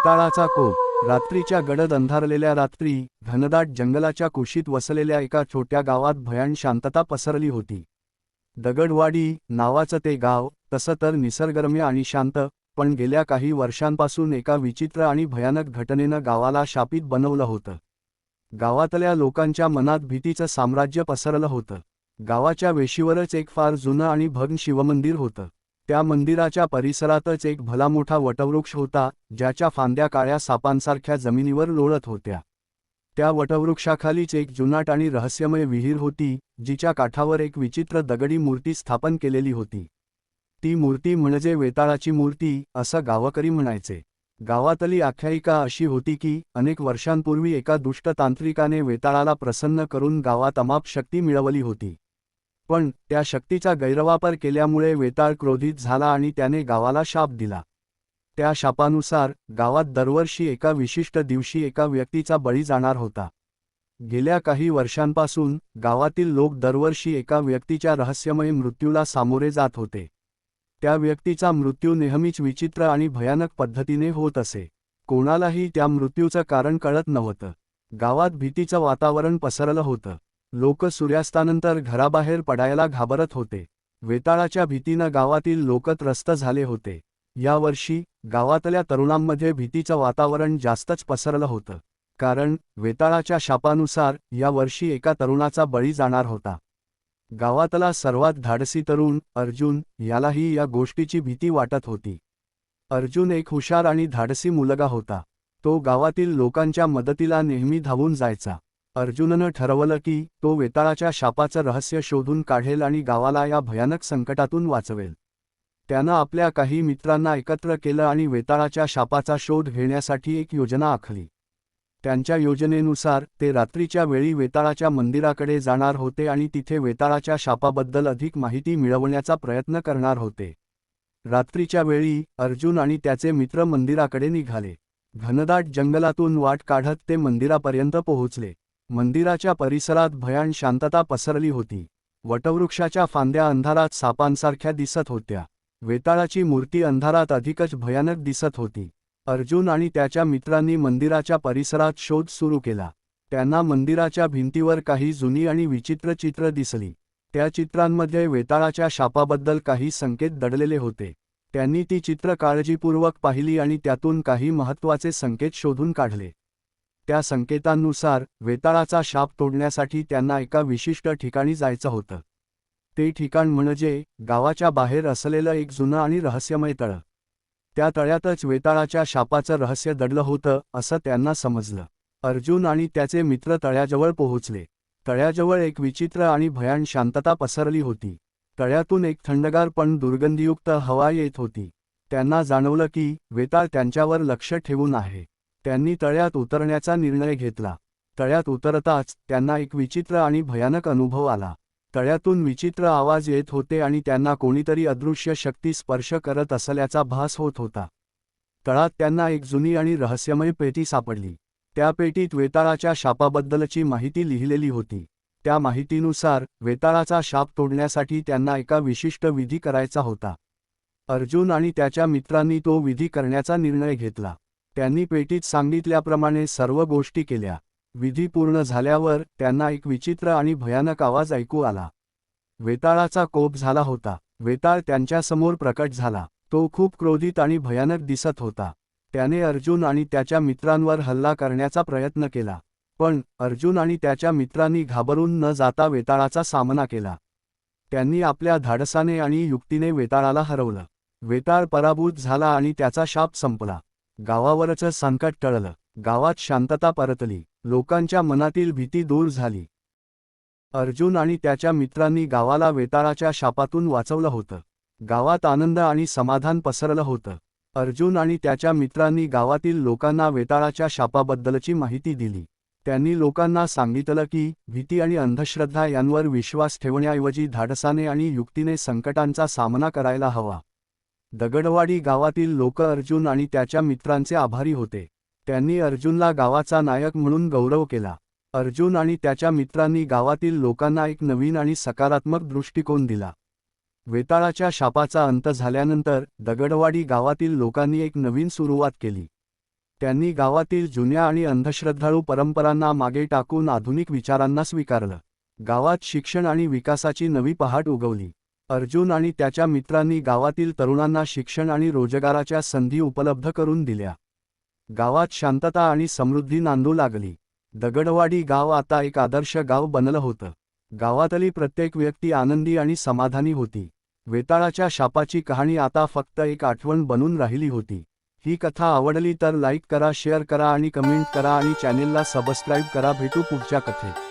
वेताळाचा कोप रात्रीच्या गडद अंधारलेल्या रात्री घनदाट जंगलाच्या कुशीत वसलेल्या एका छोट्या गावात भयान शांतता पसरली होती. दगडवाडी नावाचं ते गाव तसं तर निसर्गरम्य आणि शांत पण गेल्या काही वर्षांपासून एका विचित्र आणि भयानक घटनेनं गावाला शापित बनवलं होतं. गावातल्या लोकांच्या मनात भीतीचं साम्राज्य पसरलं होतं. गावाच्या वेशीवरच एक फार जुनं आणि भग्न शिवमंदिर होतं. त्या मंदिराच्या परिसरातच एक भलामोठा वटवृक्ष होता ज्याच्या फांद्या काळ्या सापांसारख्या जमिनीवर लोळत होत्या. त्या वटवृक्षाखालीच एक जुनाट आणि रहस्यमय विहीर होती जिच्या काठावर एक विचित्र दगडी मूर्ती स्थापन केलेली होती. ती मूर्ती म्हणजे वेताळाची मूर्ती असं गावकरी म्हणायचे. गावातली आख्यायिका अशी होती की अनेक वर्षांपूर्वी एका दुष्ट तांत्रिकाने वेताळाला प्रसन्न करून गावात अमाप शक्ती मिळवली होती. पण त्या शक्तीचा गैरवापर केल्यामुळे वेताळ क्रोधित झाला आणि त्याने गावाला शाप दिला. त्या शापानुसार गावात दरवर्षी एका विशिष्ट दिवशी एका व्यक्तीचा बळी जाणार होता. गेल्या काही वर्षांपासून गावातील लोक दरवर्षी एका व्यक्तीच्या रहस्यमय मृत्यूला सामोरे जात होते. त्या व्यक्तीचा मृत्यू नेहमीच विचित्र आणि भयानक पद्धतीने होत असे. कोणालाही त्या मृत्यूचं कारण कळत नव्हतं. गावात भीतीचं वातावरण पसरलं होतं. लोक सूर्यास्तानंतर घराबाहेर पडायला घाबरत होते. वेताळाच्या भीतीनं गावातील लोक त्रस्त झाले होते. यावर्षी गावातल्या तरुणांमध्ये भीतीचं वातावरण जास्तच पसरलं होतं. कारण वेताळाच्या शापानुसार या वर्षी एका तरुणाचा बळी जाणार होता. गावातला सर्वात धाडसी तरुण अर्जुन यालाही या गोष्टीची भीती वाटत होती. अर्जुन एक हुशार आणि धाडसी मुलगा होता. तो गावातील लोकांच्या मदतीला नेहमी धावून जायचा. अर्जुननं ठरवलं की तो वेताळाच्या शापाचं रहस्य शोधून काढेल आणि गावाला या भयानक संकटातून वाचवेल. त्यानं आपल्या काही मित्रांना एकत्र केलं आणि वेताळाच्या शापाचा शोध घेण्यासाठी एक योजना आखली. त्यांच्या योजनेनुसार ते रात्रीच्या वेळी वेताळाच्या मंदिराकडे जाणार होते आणि तिथे वेताळाच्या शापाबद्दल अधिक माहिती मिळवण्याचा प्रयत्न करणार होते. रात्रीच्या वेळी अर्जुन आणि त्याचे मित्र मंदिराकडे निघाले. घनदाट जंगलातून वाट काढत ते मंदिरापर्यंत पोहोचले. मंदिराच्या परिसरात भयान शांतता पसरली होती. वटवृक्षाच्या फांद्या अंधारात सापांसारख्या दिसत होत्या. वेताळाची मूर्ती अंधारात अधिकच भयानक दिसत होती. अर्जुन आणि त्याच्या मित्रांनी मंदिराच्या परिसरात शोध सुरू केला. त्यांना मंदिराच्या भिंतीवर काही जुनी आणि विचित्र चित्र दिसली. त्या चित्रांमध्ये वेताळाच्या शापाबद्दल काही संकेत दडलेले होते. त्यांनी ती चित्र काळजीपूर्वक पाहिली आणि त्यातून काही महत्त्वाचे संकेत शोधून काढले. त्या संकेतांनुसार वेताळाचा शाप तोडण्यासाठी त्यांना एका विशिष्ट ठिकाणी जायचं होतं. ते ठिकाण म्हणजे गावाच्या बाहेर असलेलं एक जुनं आणि रहस्यमय तळ. त्या तळ्यातच वेताळाच्या शापाचं रहस्य दडलं होतं असं त्यांना समजलं. अर्जुन आणि त्याचे मित्र तळ्याजवळ पोहोचले. तळ्याजवळ एक विचित्र आणि भयान शांतता पसरली होती. तळ्यातून एक थंडगार पण दुर्गंधीयुक्त हवा येत होती. त्यांना जाणवलं की वेताळ त्यांच्यावर लक्ष ठेवून आहे. त्यांनी तळ्यात उतरण्याचा निर्णय घेतला. तळ्यात उतरताच त्यांना एक विचित्र आणि भयानक अनुभव आला. तळ्यातून विचित्र आवाज येत होते आणि त्यांना कोणीतरी अदृश्य शक्ती स्पर्श करत असल्याचा भास होत होता. तळात त्यांना एक जुनी आणि रहस्यमय पेटी सापडली. त्या पेटीत वेताळाच्या शापाबद्दलची माहिती लिहिलेली होती. त्या माहितीनुसार वेताळाचा शाप तोडण्यासाठी त्यांना एका विशिष्ट विधी करायचा होता. अर्जुन आणि त्याच्या मित्रांनी तो विधी करण्याचा निर्णय घेतला. त्यांनी पेटीत सांगितल्याप्रमाणे सर्व गोष्टी केल्या. विधी पूर्ण झाल्यावर त्यांना एक विचित्र आणि भयानक आवाज ऐकू आला. वेताळाचा कोप झाला होता. वेताळ त्यांच्यासमोर प्रकट झाला. तो खूप क्रोधित आणि भयानक दिसत होता. त्याने अर्जुन आणि त्याच्या मित्रांवर हल्ला करण्याचा प्रयत्न केला. पण अर्जुन आणि त्याच्या मित्रांनी घाबरून न जाता वेताळाचा सामना केला. त्यांनी आपल्या धाडसाने आणि युक्तीने वेताळाला हरवलं. वेताळ पराभूत झाला आणि त्याचा शाप संपला. गावावरचं संकट टळलं. गावात शांतता परतली. लोकांच्या मनातील भीती दूर झाली. अर्जुन आणि त्याच्या मित्रांनी गावाला वेताळाच्या शापातून वाचवलं होतं. गावात आनंद आणि समाधान पसरलं होतं. अर्जुन आणि त्याच्या मित्रांनी गावातील लोकांना वेताळाच्या शापाबद्दलची माहिती दिली. त्यांनी लोकांना सांगितलं की भीती आणि अंधश्रद्धा यांवर विश्वास ठेवण्याऐवजी धाडसाने आणि युक्तीने संकटांचा सामना करायला हवा. दगडवाडी गावातील लोक अर्जुन आणि त्याच्या मित्रांचे आभारी होते. त्यांनी अर्जुनला गावाचा नायक म्हणून गौरव केला. अर्जुन आणि त्याच्या मित्रांनी गावातील लोकांना एक नवीन आणि सकारात्मक दृष्टिकोन दिला. वेताळाच्या शापाचा अंत झाल्यानंतर दगडवाडी गावातील लोकांनी एक नवीन सुरुवात केली. त्यांनी गावातील जुन्या आणि अंधश्रद्धाळू परंपरांना मागे टाकून आधुनिक विचारांना स्वीकारलं. गावात शिक्षण आणि विकासाची नवी पहाट उगवली. अर्जुन आणि त्याच्या मित्रांनी गावातील तरुणांना शिक्षण आणि रोजगाराच्या संधी उपलब्ध करून दिल्या. गावात शांतता आणि समृद्धी नांदू लागली. दगडवाडी गाव आता एक आदर्श गाव बनलं होतं. गावातली प्रत्येक व्यक्ती आनंदी आणि समाधानी होती. वेताळाच्या शापाची कहाणी आता फक्त एक आठवण बनून राहिली होती. ही कथा आवडली तर लाईक करा शेअर करा आणि कमेंट करा आणि चॅनेलला सबस्क्राईब करा. भेटू पुढच्या कथेत.